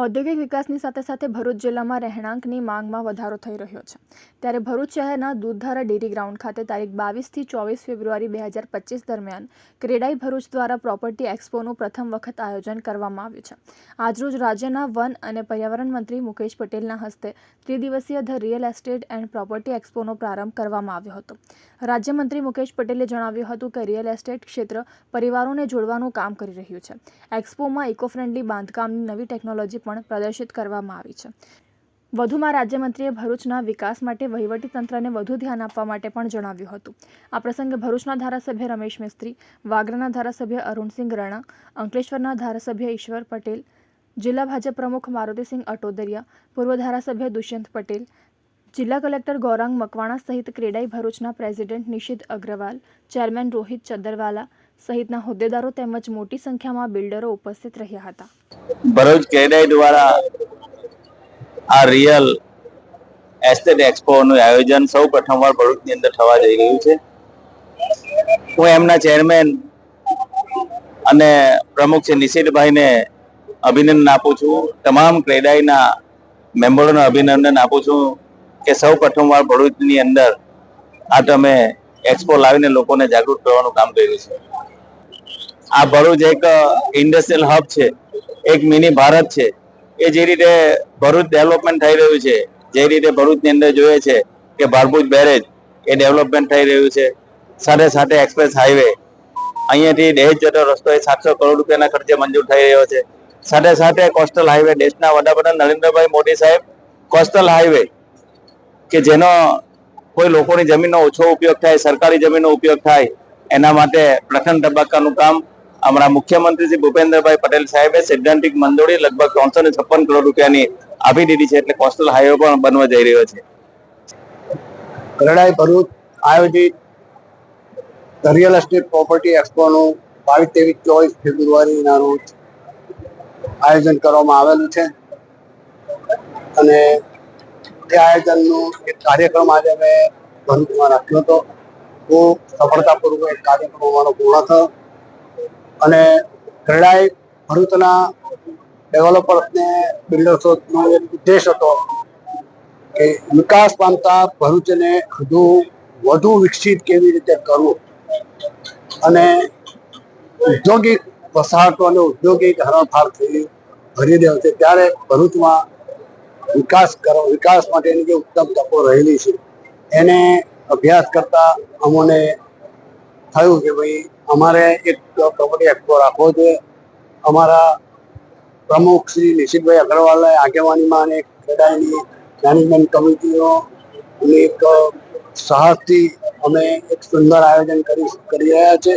ઔદ્યોગિક વિકાસની સાથે સાથે ભરૂચ જિલ્લામાં રહેણાંકની માંગમાં વધારો થઈ રહ્યો છે. ત્યારે ભરૂચ શહેરના દૂધધારા ડેરી ગ્રાઉન્ડ ખાતે તારીખ બાવીસથી ચોવીસ ફેબ્રુઆરી બે હજાર પચીસ દરમિયાન ક્રેડાઈ ભરૂચ દ્વારા પ્રોપર્ટી એક્સપોનું પ્રથમ વખત આયોજન કરવામાં આવ્યું છે. આજરોજ રાજ્યના વન અને પર્યાવરણ મંત્રી મુકેશ પટેલના હસ્તે ત્રિદિવસીય the real estate and property એક્સપોનો પ્રારંભ કરવામાં આવ્યો હતો. રાજ્યમંત્રી મુકેશ પટેલે જણાવ્યું હતું કે રિયલ એસ્ટેટ ક્ષેત્ર પરિવારોને જોડવાનું કામ કરી રહ્યું છે. એક્સપોમાં ઇકો ફ્રેન્ડલી બાંધકામની નવી ટેકનોલોજી પણ પ્રદર્શિત કરવામાં આવી છે. વધુમાં રાજ્યમંત્રીએ ભરૂચના વિકાસ માટે વહીવટી તંત્રને વધુ ધ્યાન આપવા માટે પણ જણાવ્યું હતું. આ પ્રસંગે ભરૂચના ધારાસભ્ય રમેશ મિસ્ત્રી, વાગરાના ધારાસભ્ય અરુણસિંહ રાણા, અંકલેશ્વરના ધારાસભ્ય ઈશ્વર પટેલ, જિલ્લા ભાજપ પ્રમુખ મારુતિસિંહ અટોદરિયા, પૂર્વ ધારાસભ્ય દુષ્યંત પટેલ, જિલ્લા કલેક્ટર ગૌરાંગ મકવાણા સહિત ક્રેડાઈ ભરૂચના પ્રેસિડેન્ટ નિશિત અગ્રવાલ, ચેરમેન રોહિત ચદ્દરવાલા સહિતના હોદ્દેદારો તેમજ મોટી સંખ્યામાં બિલ્ડરો ઉપસ્થિત રહ્યા હતા. ભરૂચ કેડાઈ દ્વારા આ રિયલ એસ્ટેટ એક્સપોનું આયોજન સૌ પ્રથમવાર ભરૂચની અંદર થવા જઈ રહ્યું છે. હું એમના ચેરમેન અને પ્રમુખ છે નિશિતભાઈને અભિનંદન આપું છું. તમામ ક્રેડાઈના મેમ્બરોને અભિનંદન આપું છું કે સૌ પ્રથમવાર ભરૂચની અંદર આ તમે એક્સપો લાવીને લોકોને જાગૃત કરવાનું કામ કર્યું છે. આ ભરૂચ એક ઇન્ડસ્ટ્રીયલ હબ છે. એક મિની ભારત છે. એ જે રીતે ભરૂચ ડેવલપમેન્ટ થઈ રહ્યું છે, જે રીતે ભરૂચની અંદર જોઈએ છે કે ભારભૂજ બેરેજ એ ડેવલપમેન્ટ થઈ રહ્યું છે. સાથે સાથે એક્સપ્રેસ હાઈવે, અહીંયાથી દહેજ જતો રસ્તો એ સાતસો કરોડ રૂપિયાના ખર્ચે મંજૂર થઈ રહ્યો છે. સાથે સાથે કોસ્ટલ હાઈવે, દેશના વડાપ્રધાન નરેન્દ્રભાઈ મોદી સાહેબ, કોસ્ટલ હાઈવે, કે જેનો કોઈ લોકોની જમીનનો ઓછો ઉપયોગ થાય, સરકારી જમીનનો ઉપયોગ થાય, એના માટે પ્રથમ તબક્કાનું કામ અમારા મુખ્યમંત્રી શ્રી ભૂપેન્દ્રભાઈ પટેલ સાહેબે સૈદ્ધાંતિક મંજૂરી લગભગ ત્રણસો ને છપ્પન કરોડ રૂપિયાની આપી દીધી છે, એટલે કોસ્ટલ હાઈવે પણ બનવા જઈ રહ્યો છે. કરડાઈ ભરૂચ આયોજિત રિયલ એસ્ટેટ પ્રોપર્ટી એક્સપોનું બાવીસ, ત્રેવીસ, ચોવીસ ફેબ્રુઆરીના રોજ આયોજન કરવામાં આવેલું છે. અને તે આયોજનનું એક કાર્યક્રમ આજે અમે ભરૂચમાં રાખ્યો હતો. બહુ સફળતાપૂર્વક એક કાર્યક્રમ અમારો પૂર્ણ થયો. અને ક્રેડાઈ ભરૂચના ડેવલપર્સને, બિલ્ડર્સનો એક ઉદ્દેશ હતો કે વિકાસ પામતા ભરૂચને વધુ વધુ વિકસિત કેવી રીતે કરવું? અને ઔદ્યોગિક વસાહતો અને ઔદ્યોગિક હરણફાળથી ભરી રહ્યો છે. ત્યારે ભરૂચમાં વિકાસ કરો, વિકાસ માટેની જે ઉત્તમ તકો રહેલી છે. એને અભ્યાસ કરતા અમોને થયું કે ભાઈ અમારે એક પ્રોપર્ટી એક્ટો રાખવો જોઈએ. અમારા પ્રમુખ શ્રી નિશિતભાઈ અગ્રવાલે આગેવાનીમાં અને ખેડાઈની મેનેજમેન્ટ કમિટીઓ અને એક સાહસથી અમે એક સુંદર આયોજન કરી કરી રહ્યા છે.